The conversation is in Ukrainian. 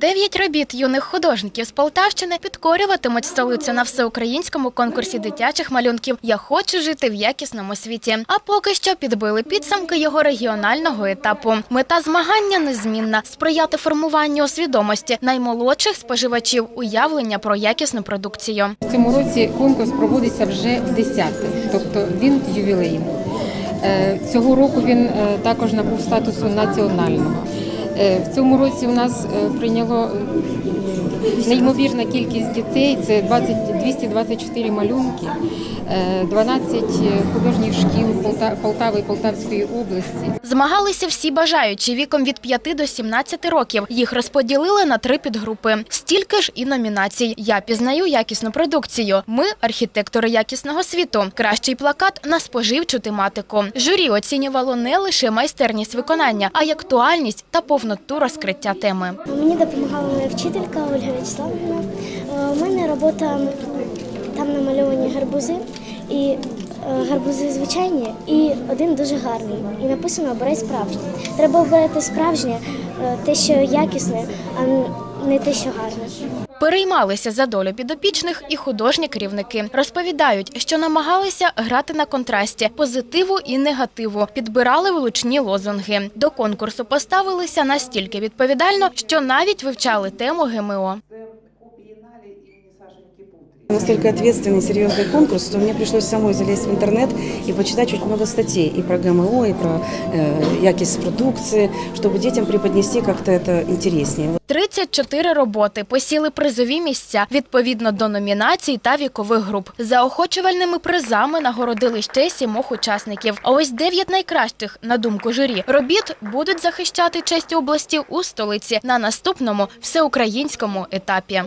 Дев'ять робіт юних художників з Полтавщини підкорюватимуть столицю на всеукраїнському конкурсі дитячих малюнків Я хочу жити в якісному світі. А поки що підбили підсумки його регіонального етапу. Мета змагання незмінна сприяти формуванню свідомості наймолодших споживачів уявлення про якісну продукцію. В цьому році конкурс проводиться вже 10-те, тобто він ювілейний. Е, Цього року він е, також набув статусу національного. Е, В цьому році у нас е, прийняло неймовірна кількість дітей, це 20, 224 малюнки, е, 12 художніх шкіл Полта- Полтави і Полтавської області. Змагалися всі бажаючі віком від 5 до 17 років. Їх розподілили на три підгрупи. Стільки ж і номінацій. Я пізнаю якісну продукцію. Ми архітектори якісного світу. Кращий плакат на споживчу тематику. Журі оцінювало не лише майстерність виконання, а й актуальність та повноту розкриття теми. Мені допомагала моя вчителька Ольга Вячеславівна. Е, У мене робота там намальовані гарбузи і е, гарбузи звичайні, і один дуже гарний. І написано обирай справжнє. Треба обирати справжнє, е, те, що якісне, а не те, що гарне. Переймалися за долю підопічних і художні керівники. Розповідають, що намагалися грати на контрасті позитиву і негативу, підбирали влучні лозунги. До конкурсу поставилися настільки відповідально, що навіть вивчали тему ГМО. Настолько ответственный, серьезный конкурс, что мне пришлось самой залезть в интернет и почитать очень много статей и про ГМО, и про э, якость продукции, чтобы детям преподнести как-то это интереснее. 34 роботи посіли призові місця відповідно до номінацій та вікових груп. Заохочувальними призами нагородили ще сімох учасників. А ось дев'ять найкращих, на думку журі, робіт будуть захищати честь області у столиці на наступному всеукраїнському етапі.